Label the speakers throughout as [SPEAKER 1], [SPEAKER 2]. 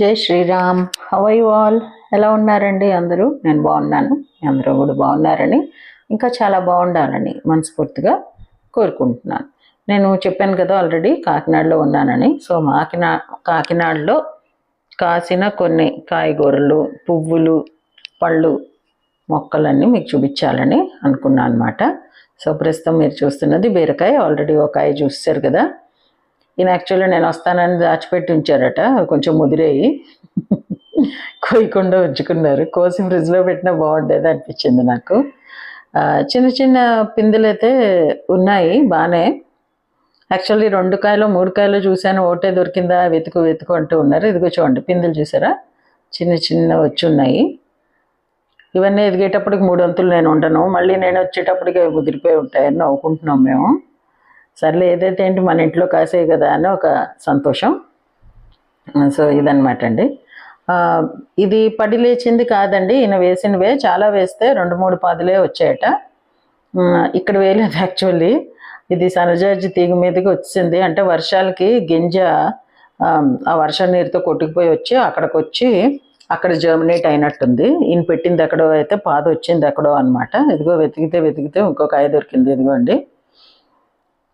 [SPEAKER 1] జై శ్రీరామ్. హవై వాల్ ఎలా ఉన్నారండి అందరూ? నేను బాగున్నాను. అందరూ కూడా బాగున్నారని ఇంకా చాలా బాగుండాలని మనస్ఫూర్తిగా కోరుకుంటున్నాను. నేను చెప్పాను కదా ఆల్రెడీ కాకినాడలో ఉన్నానని. సో మాకినా కాకినాడలో కాసిన కొన్ని కాయగూరలు పువ్వులు పళ్ళు మొక్కలన్నీ మీకు చూపించాలని అనుకున్నాను అనమాట సో ప్రస్తుతం మీరు చూస్తున్నది బీరకాయ. ఆల్రెడీ ఒక కాయ చూస్తారు కదా. ఈయన యాక్చువల్లీ నేను వస్తానని దాచిపెట్టి ఉంచారట కొంచెం ముదిరేయి. కోయకుండా ఉంచుకున్నారు. కోసి ఫ్రిడ్జ్లో పెట్టినా బాగుండేది అనిపించింది నాకు. చిన్న చిన్న పిందులు అయితే ఉన్నాయి బాగానే యాక్చువల్లీ రెండు కాయలు మూడు కాయలు చూశాను ఓటే దొరికిందా వెతుకు వెతుకు అంటూ ఉన్నారు. ఇదిగో చూడండి పిందులు చూసారా? చిన్న చిన్న వచ్చి ఉన్నాయి ఇవన్నీ ఎదిగేటప్పటికి మూడు వంతులు నేను ఉండను. మళ్ళీ నేను వచ్చేటప్పటికి అవి ముదిరిపోయి ఉంటాయని నవ్వుకుంటున్నాం మేము. సర్లే ఏదైతే ఏంటి మన ఇంట్లో కాసే కదా అని ఒక సంతోషం. సో ఇదనమాట అండి. ఇది పడి లేచింది కాదండి. ఈయన వేసినవే చాలా వేస్తే రెండు మూడు పాదులే వచ్చాయట. ఇక్కడ వేయలేదు యాక్చువల్లీ. ఇది సనజార్జి తీగ మీదకి వచ్చింది. అంటే వర్షాలకి గింజ ఆ, వర్ష వర్షం నీరుతో కొట్టుకుపోయి వచ్చి అక్కడికి వచ్చి అక్కడ జర్మినేట్ అయినట్టుంది. ఈయన పెట్టింది ఎక్కడో అయితే పాద వచ్చింది ఎక్కడో అనమాట ఇదిగో వెతికితే వెతికితే ఇంకొక కాయ దొరికింది ఇదిగోండి.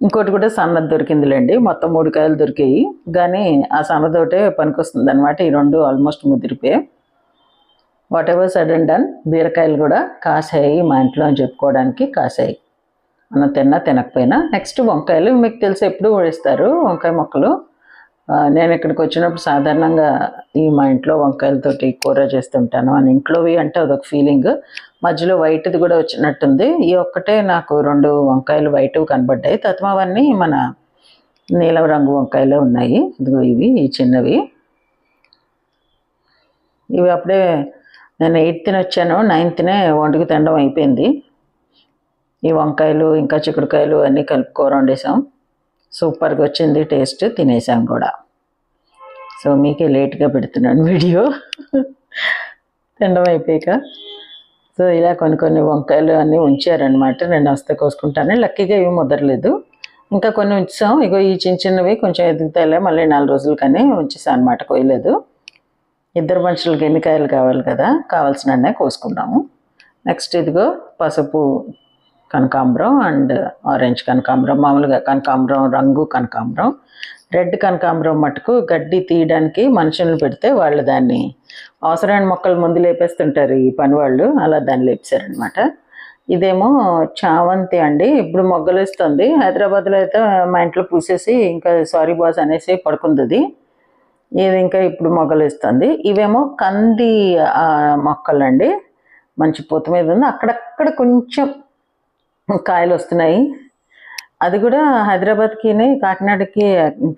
[SPEAKER 1] ఇంకోటి కూడా సన్నది దొరికిందిలేండి. మొత్తం మూడు కాయలు దొరికాయి. కానీ ఆ సన్నదోటే పనికొస్తుంది అనమాట ఈ రెండు ఆల్మోస్ట్ ముదిరిపోయాయి whatever said and done బీరకాయలు కూడా కాసాయి మా ఇంట్లో అని చెప్పుకోవడానికి కాసాయి. మనం తిన్నా తినకపోయినా. నెక్స్ట్ వంకాయలు మీకు తెలిసి ఎప్పుడు వేస్తారు వంకాయ మొక్కలు. నేను ఇక్కడికి వచ్చినప్పుడు సాధారణంగా ఈ మా ఇంట్లో వంకాయలతోటి కూర చేస్తుంటాను. అని ఇంట్లోవి అంటే అదొక ఫీలింగ్ మధ్యలో వైట్ది కూడా వచ్చినట్టుంది. ఈ ఒక్కటే నాకు రెండు వంకాయలు వైట్ కనబడ్డాయి. తత్మవన్నీ మన నీలం రంగు వంకాయలే ఉన్నాయి. ఇదిగో ఇవి ఈ చిన్నవి. ఇవి అప్పుడే నేను ఎయిత్ని వచ్చాను. నైన్త్నే వంటకి తినడం అయిపోయింది. ఈ వంకాయలు ఇంకా చిక్కుడుకాయలు అన్నీ కలిపి కూర వండేసాం సూపర్గా వచ్చింది టేస్ట్ తినేసాం కూడా. సో మీకే లేట్గా పెడుతున్నాను వీడియో. తినడం అయిపోయాక. సో ఇలా కొన్ని కొన్ని వంకాయలు అన్నీ ఉంచారనమాట నేను వస్తే కోసుకుంటాను. లక్కీగా ఇవి ముదరలేదు. ఇంకా కొన్ని ఉంచాం. ఇగో ఈ చిన్న చిన్నవి కొంచెం ఎదుగుతాయిలే. మళ్ళీ నాలుగు రోజులు కానీ ఉంచేసాం అనమాట కోయలేదు ఇద్దరు మనుషులకి ఎన్ని కాయలు కావాలి కదా? కావాల్సిన కోసుకున్నాము. నెక్స్ట్ ఇదిగో పసుపు కనకాంబరం అండ్ ఆరెంజ్ కనకాంబరం. మామూలుగా కనకాంబరం రంగు కనకాంబరం. రెడ్ కనకాంబరం మటుకు గడ్డి తీయడానికి మనుషులను పెడితే వాళ్ళు దాన్ని అవసరమైన మొక్కలు ముందు లేపేస్తుంటారు ఈ పని వాళ్ళు అలా దాన్ని లేపేశారనమాట ఇదేమో చావంతి అండి. ఇప్పుడు మొగ్గలు వేస్తుంది హైదరాబాద్లో అయితే మా ఇంట్లో పూసేసి ఇంకా సారీ బాస్ అనేసి పడుకుంది అది. ఇది ఇంకా ఇప్పుడు మొగ్గలు ఇస్తుంది ఇవేమో కంది మొక్కలండి. మంచి పూత మీద ఉంది. అక్కడక్కడ కొంచెం కాయలు వస్తున్నాయి. అది కూడా హైదరాబాద్కినే కాకినాడకి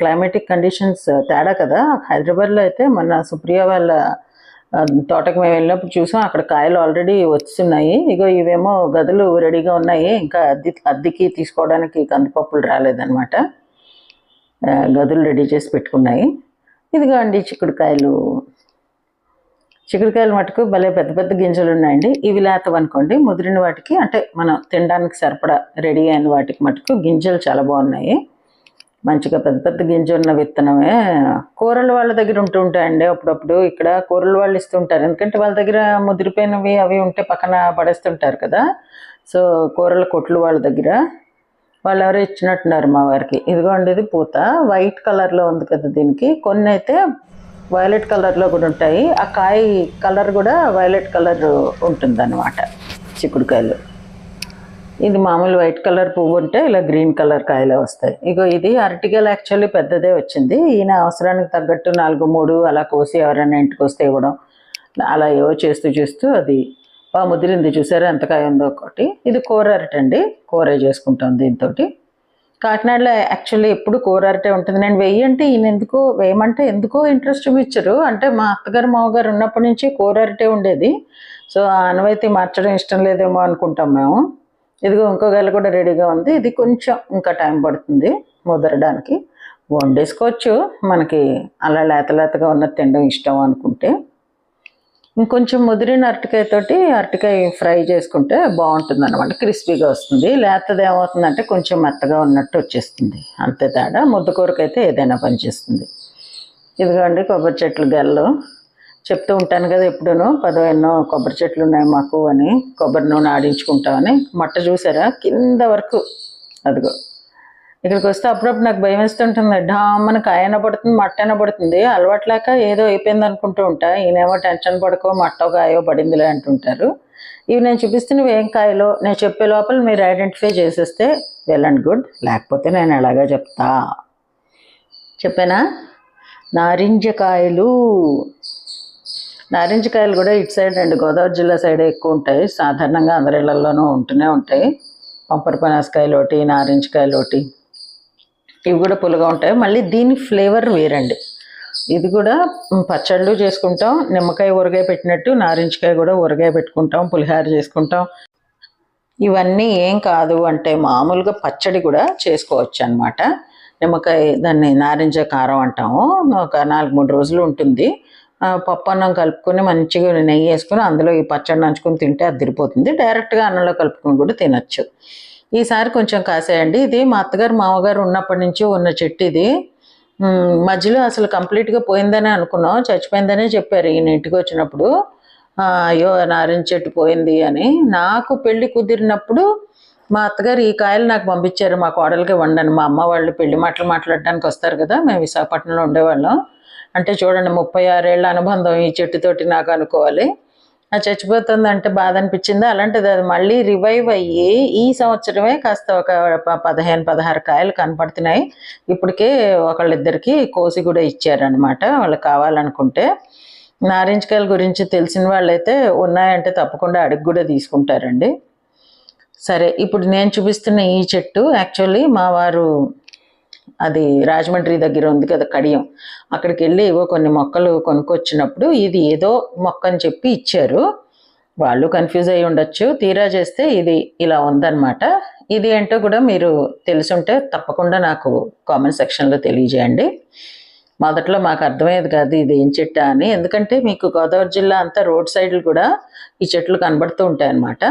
[SPEAKER 1] క్లైమేటిక్ కండిషన్స్ తేడా కదా. హైదరాబాద్లో అయితే మన సుప్రియ వాళ్ళ తోటకు మేము వెళ్ళినప్పుడు చూసాం. అక్కడ కాయలు ఆల్రెడీ వస్తున్నాయి ఇగో ఇవేమో గదులు రెడీగా ఉన్నాయి. ఇంకా అద్దె అద్దెకి తీసుకోవడానికి కందిపప్పులు రాలేదన్నమాట. గదులు రెడీ చేసి పెట్టుకున్నాయి. ఇదిగో అండి చిక్కుడుకాయలు. చిక్కుడుకాయలు మటుకు భలే పెద్ద పెద్ద గింజలు ఉన్నాయండి. ఇవి లేతవనుకోండి ముదిరిన వాటికి అంటే మనం తినడానికి సరిపడా రెడీ అయిన వాటికి మటుకు గింజలు చాలా బాగున్నాయి. మంచిగా పెద్ద పెద్ద గింజ ఉన్న విత్తనమే. కూరలు వాళ్ళ దగ్గర ఉంటూ ఉంటాయండి అప్పుడప్పుడు. ఇక్కడ కూరలు వాళ్ళు ఇస్తుంటారు ఎందుకంటే వాళ్ళ దగ్గర ముదిరిపోయినవి అవి ఉంటే పక్కన పడేస్తుంటారు కదా. సో కూరల కొట్లు వాళ్ళ దగ్గర. వాళ్ళు ఎవరో ఇచ్చినట్టున్నారు మా వారికి. ఇదిగోండి ఇది పూత. వైట్ కలర్లో ఉంది కదా దీనికి. కొన్ని అయితే వైలెట్ కలర్లో కూడా ఉంటాయి. ఆ కాయ కలర్ కూడా వైలెట్ కలర్ ఉంటుంది అనమాట చిక్కుడుకాయలు. ఇది మామూలు వైట్ కలర్ పువ్వు ఉంటే ఇలా గ్రీన్ కలర్ కాయలే వస్తాయి. ఇగో ఇది అరటికాయలు యాక్చువల్లీ పెద్దదే వచ్చింది. ఈయన అవసరానికి తగ్గట్టు నాలుగు మూడు అలా కోసి ఎవరైనా ఇంటికి వస్తే ఇవ్వడం అలా ఏవో చేస్తూ చేస్తూ అది బాగా ముదిరింది. చూసారా ఎంత కాయ ఉందో ఒకటి. ఇది కూర అరటి అండి కూర చేసుకుంటాం దీంతో కాకినాడలో యాక్చువల్లీ ఎప్పుడు కూర అరటే ఉంటుంది. నేను వెయ్యి అంటే ఈయన ఎందుకో వేయమంటే ఎందుకో ఇంట్రెస్ట్ చూపించరు అంటే మా అత్తగారు మామగారు ఉన్నప్పటి నుంచి కూర అరటే ఉండేది. సో ఆ అనువైతే మార్చడం ఇష్టం లేదేమో అనుకుంటాం మేము. ఇదిగో ఇంకో గెల కూడా రెడీగా ఉంది. ఇది కొంచెం ఇంకా టైం పడుతుంది ముదరడానికి. వండేసుకోవచ్చు. మనకి అలా లేత లేతగా ఉన్న తినడం ఇష్టం అనుకుంటే. ఇంకొంచెం ముదిరిన అరటికాయతోటి అరటికాయ ఫ్రై చేసుకుంటే బాగుంటుంది అనమాట క్రిస్పీగా వస్తుంది. లేతది ఏమవుతుందంటే కొంచెం మెత్తగా ఉన్నట్టు వచ్చేస్తుంది. అంతే తేడా. ముద్దకూరకైతే ఏదైనా పనిచేస్తుంది ఇదిగోండి కొబ్బరి చెట్లు గెల్లు. చెప్తూ ఉంటాను కదా ఎప్పుడూనో పదో ఎన్నో కొబ్బరి చెట్లు ఉన్నాయి మాకు అని కొబ్బరి నూనె ఆడించుకుంటామని. మట్ట చూసారా? కింద వరకు. అదిగో. ఇక్కడికి వస్తే అప్పుడప్పుడు నాకు భయం వేస్తుంటుంది. డామ్మని కాయన పడుతుంది మట్టైనా పడుతుంది. అలవాట్లేక ఏదో అయిపోయింది అనుకుంటూ ఉంటా. ఈయనేమో టెన్షన్ పడుకో మట్టో కాయో పడిందిలే అంటుంటారు. ఇవి నేను చూపిస్తున్నవి ఏం కాయలో నేను చెప్పే లోపల మీరు ఐడెంటిఫై చేసేస్తే వెల్ అండ్ గుడ్. లేకపోతే నేను ఎలాగా చెప్తా. చెప్పానా? నారింజకాయలు నారింజకాయలు కూడా ఇటు సైడ్ అండి గోదావరి జిల్లా సైడ్ ఎక్కువ ఉంటాయి. సాధారణంగా అందరి ఇళ్ళలోనూ ఉంటూనే ఉంటాయి. పంపర పనాసకాయలు ఒకటి నారింజకాయలు ఒకటి ఇవి కూడా పులుగా ఉంటాయి. మళ్ళీ దీని ఫ్లేవర్ వేరండి. ఇది కూడా పచ్చళ్ళు చేసుకుంటాం నిమ్మకాయ ఊరగాయ పెట్టినట్టు నారింజకాయ కూడా ఊరగాయ పెట్టుకుంటాం పులిహార చేసుకుంటాం. ఇవన్నీ ఏం కాదు అంటే మామూలుగా పచ్చడి కూడా చేసుకోవచ్చు అనమాట నిమ్మకాయ దాన్ని నారింజ కారం అంటాము. ఒక నాలుగు మూడు రోజులు ఉంటుంది. పప్పు అన్నం కలుపుకొని మంచిగా నెయ్యి వేసుకొని అందులో ఈ పచ్చడి నంచుకొని తింటే అదిరిపోతుంది. డైరెక్ట్గా అన్నంలో కలుపుకొని కూడా తినచ్చు. ఈసారి కొంచెం కాసేయండి. ఇది మా అత్తగారు మామగారు ఉన్నప్పటి నుంచి ఉన్న చెట్టు ఇది. మధ్యలో అసలు కంప్లీట్గా పోయిందనే అనుకున్నాం. చచ్చిపోయిందనే చెప్పారు ఈయన ఇంటికి వచ్చినప్పుడు. అయ్యో నారింజ చెట్టు పోయింది అని. నాకు పెళ్ళి కుదిరినప్పుడు మా అత్తగారు ఈ కాయలు నాకు పంపించారు. మా కోడలికి వండని. మా అమ్మ వాళ్ళు పెళ్ళి మాటలు మాట్లాడడానికి వస్తారు కదా. మేము విశాఖపట్నంలో ఉండేవాళ్ళం. అంటే చూడండి ముప్పై ఆరేళ్ళ అనుబంధం ఈ చెట్టుతోటి నాకు అనుకోవాలి. ఆ చచ్చిపోతుంది అంటే బాధ అనిపించింది అలాంటిది అది మళ్ళీ రివైవ్ అయ్యి ఈ సంవత్సరమే కాస్త ఒక ప- పదిహేను పదహారు కాయలు కనపడుతున్నాయి. ఇప్పటికే ఒకళ్ళిద్దరికి కోసి కూడా ఇచ్చారనమాట వాళ్ళు కావాలనుకుంటే. నారింజకాయల గురించి తెలిసిన వాళ్ళైతే ఉన్నాయంటే తప్పకుండా అడిగి కూడా తీసుకుంటారండి. సరే ఇప్పుడు నేను చూపిస్తున్న ఈ చెట్టు యాక్చువల్లీ మా వారు అది రాజమండ్రి దగ్గర ఉంది కదా కడియం. అక్కడికి వెళ్ళి ఏవో కొన్ని మొక్కలు కొనుక్కొచ్చినప్పుడు ఇది ఏదో మొక్క అని చెప్పి ఇచ్చారు. వాళ్ళు కన్ఫ్యూజ్ అయ్యి ఉండొచ్చు. తీరా చేస్తే ఇది ఇలా ఉందన్నమాట. ఇది ఏంటో కూడా మీరు తెలుసుంటే తప్పకుండా నాకు కామెంట్ సెక్షన్లో తెలియజేయండి. మొదట్లో మాకు అర్థమయ్యేది కాదు ఇది ఏం చెట్ట అని. ఎందుకంటే మీకు గోదావరి జిల్లా అంతా రోడ్ సైడ్లు కూడా ఈ చెట్లు కనబడుతూ ఉంటాయి అన్నమాట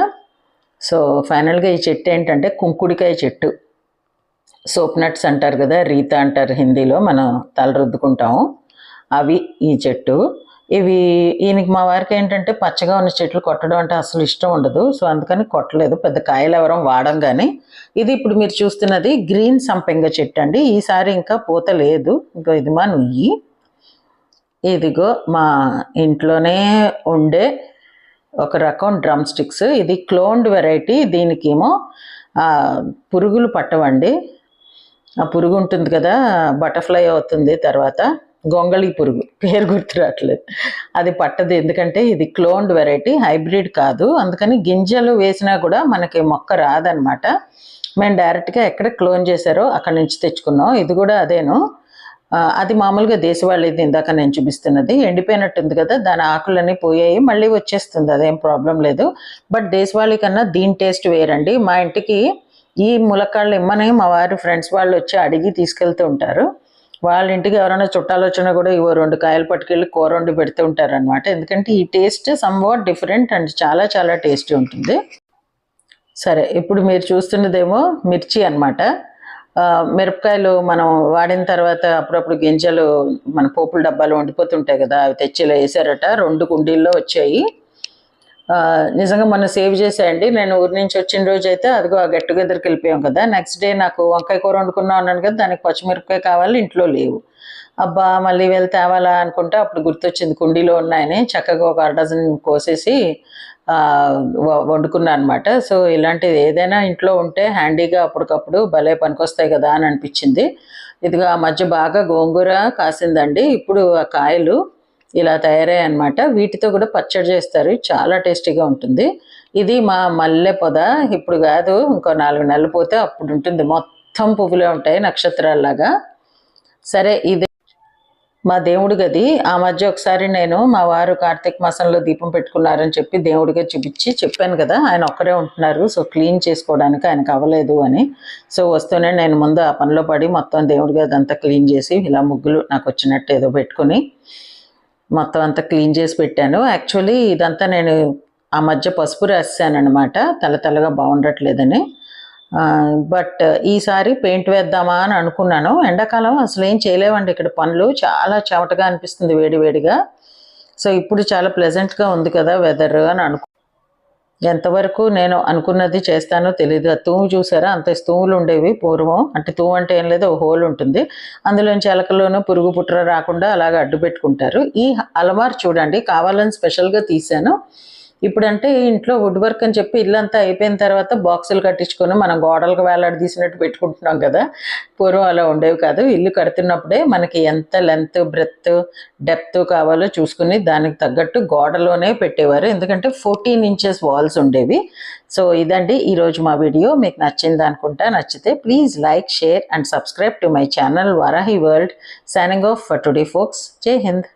[SPEAKER 1] సో ఫైనల్గా ఈ చెట్టు ఏంటంటే కుంకుడికాయ చెట్టు. సోప్ నట్స్ అంటారు కదా రీత అంటారు హిందీలో మనం తల రుద్దుకుంటాము అవి ఈ చెట్టు. ఇవి ఈయనకి మా వారికి ఏంటంటే పచ్చగా ఉన్న చెట్లు కొట్టడం అంటే అసలు ఇష్టం ఉండదు. సో అందుకని కొట్టలేదు. పెద్ద కాయలు ఎవరం వాడం కానీ ఇది ఇప్పుడు మీరు చూస్తున్నది గ్రీన్ సంపెంగ చెట్టు అండి. ఈసారి ఇంకా పూత లేదు. ఇంకో ఇది మా నుయ్యి. ఇదిగో మా ఇంట్లోనే ఉండే ఒక రకం డ్రమ్ స్టిక్స్. ఇది క్లోన్డ్ వెరైటీ. దీనికేమో పురుగులు పట్టవండి. ఆ పురుగు ఉంటుంది కదా బటర్ఫ్లై అవుతుంది తర్వాత గొంగళి పురుగు. పేరు గుర్తు రావట్లేదు. అది పట్టదు ఎందుకంటే ఇది క్లోన్డ్ వెరైటీ హైబ్రిడ్ కాదు. అందుకని గింజలు వేసినా కూడా మనకి మొక్క రాదనమాట. మేము డైరెక్ట్గా ఎక్కడ క్లోన్ చేశారో అక్కడి నుంచి తెచ్చుకున్నాం. ఇది కూడా అదేను. అది మామూలుగా దేశవాళీది ఇందాక నేను చూపిస్తున్నది. ఎండిపోయినట్టుంది కదా దాని ఆకులన్నీ పోయాయి మళ్ళీ వచ్చేస్తుంది. అదేం ప్రాబ్లం లేదు. బట్ దేశవాళీ కన్నా దీని టేస్ట్ వేరండి. మా ఇంటికి ఈ ములక్కాళ్ళు ఇమ్మని మా వారి ఫ్రెండ్స్ వాళ్ళు వచ్చి అడిగి తీసుకెళ్తూ ఉంటారు. వాళ్ళ ఇంటికి ఎవరైనా చుట్టాలు వచ్చినా కూడా ఇవో రెండు కాయలు పట్టుకెళ్ళి కూర వండి పెడుతూ ఉంటారు అనమాట ఎందుకంటే ఈ టేస్ట్ సమ్వాట్ డిఫరెంట్ అండ్ చాలా చాలా టేస్టీ ఉంటుంది. సరే ఇప్పుడు మీరు చూస్తున్నదేమో మిర్చి అన్నమాట. మిరపకాయలు మనం వాడిన తర్వాత అప్పుడప్పుడు గింజలు మన పోపుల డబ్బాలు వండిపోతుంటాయి కదా అవి తెచ్చి వేసారట. రెండు కుండీల్లో వచ్చాయి. నిజంగా మొన్న సేవ్ చేసేయండి. నేను ఊరి నుంచి వచ్చిన రోజు అయితే అదిగో ఆ గెట్ టుగెదర్కి వెళ్ళిపోయాం కదా. నెక్స్ట్ డే నాకు వంకాయ కూర వండుకున్నాం అన్నాను కదా దానికి పచ్చిమిరపకాయ కావాలి ఇంట్లో లేవు. అబ్బా మళ్ళీ వెళ్ళి తేవాలా అనుకుంటే అప్పుడు గుర్తొచ్చింది కుండీలో ఉన్నాయని. చక్కగా ఒక అర డజన్ కోసేసి వండుకున్నా వ- అనమాట సో ఇలాంటిది ఏదైనా ఇంట్లో ఉంటే హ్యాండీగా అప్పటికప్పుడు భలే పనికొస్తాయి కదా అని అనిపించింది. ఇదిగో ఆ మధ్య బాగా గోంగూర కాసిందండి. ఇప్పుడు ఆ కాయలు ఇలా తయారయ్యాయి అనమాట వీటితో కూడా పచ్చడి చేస్తారు. చాలా టేస్టీగా ఉంటుంది. ఇది మా మల్లె పొద. ఇప్పుడు కాదు ఇంకో నాలుగు నెలలు పోతే అప్పుడు ఉంటుంది. మొత్తం పువ్వులే ఉంటాయి నక్షత్రాల్లాగా. సరే ఇది మా దేవుడి గది. ఆ మధ్య ఒకసారి నేను మా వారు కార్తీక మాసంలో దీపం పెట్టుకున్నారని చెప్పి దేవుడిగా చూపించి చెప్పాను కదా. ఆయన ఒక్కరే ఉంటున్నారు. సో క్లీన్ చేసుకోవడానికి ఆయనకు అవ్వలేదు అని. సో వస్తూనే నేను ముందు ఆ పనిలో పడి మొత్తం దేవుడి గది అంతా క్లీన్ చేసి ఇలా ముగ్గులు నాకు వచ్చినట్టు ఏదో పెట్టుకుని మొత్తం అంతా క్లీన్ చేసి పెట్టాను. యాక్చువల్లీ ఇదంతా నేను ఆ మధ్య పసుపు రాసాను అనమాట తల తలగా బాగుండట్లేదని. బట్ ఈసారి పెయింట్ వేద్దామా అని అనుకున్నాను. ఎండాకాలం అసలు ఏం చేయలేవండి ఇక్కడ పనులు. చాలా చెమటగా అనిపిస్తుంది వేడి వేడిగా. సో ఇప్పుడు చాలా ప్లెజెంట్గా ఉంది కదా వెదర్ అని అనుకు ఎంతవరకు నేను అనుకున్నది చేస్తానో తెలియదు ఆ తూము చూసారా? అంత స్తూములు ఉండేవి పూర్వం. అంటే తూము అంటే ఏం లేదు ఒక హోల్ ఉంటుంది. అందులోంచి ఎలకలోనూ పురుగు పుట్ర రాకుండా అలాగ అడ్డు పెట్టుకుంటారు. ఈ అలమార్ చూడండి కావాలని స్పెషల్గా తీశాను. ఇప్పుడంటే ఇంట్లో వుడ్ వర్క్ అని చెప్పి ఇల్లంతా అయిపోయిన తర్వాత బాక్సులు కట్టించుకొని మనం గోడలకు వేలాడదీసినట్టు పెట్టుకుంటున్నాం కదా. పూర్వం అలా ఉండేవి కాదు. ఇల్లు కడుతున్నప్పుడే మనకి ఎంత లెంత్ బ్రెత్ డెప్త్ కావాలో చూసుకుని దానికి తగ్గట్టు గోడలోనే పెట్టేవారు. ఎందుకంటే ఫోర్టీన్ ఇంచెస్ వాల్స్ ఉండేవి. సో ఇదండి ఈరోజు మా వీడియో. మీకు నచ్చింది అనుకుంటా. నచ్చితే please like share and subscribe to my channel Varahi world. Signing off for today folks Jai Hind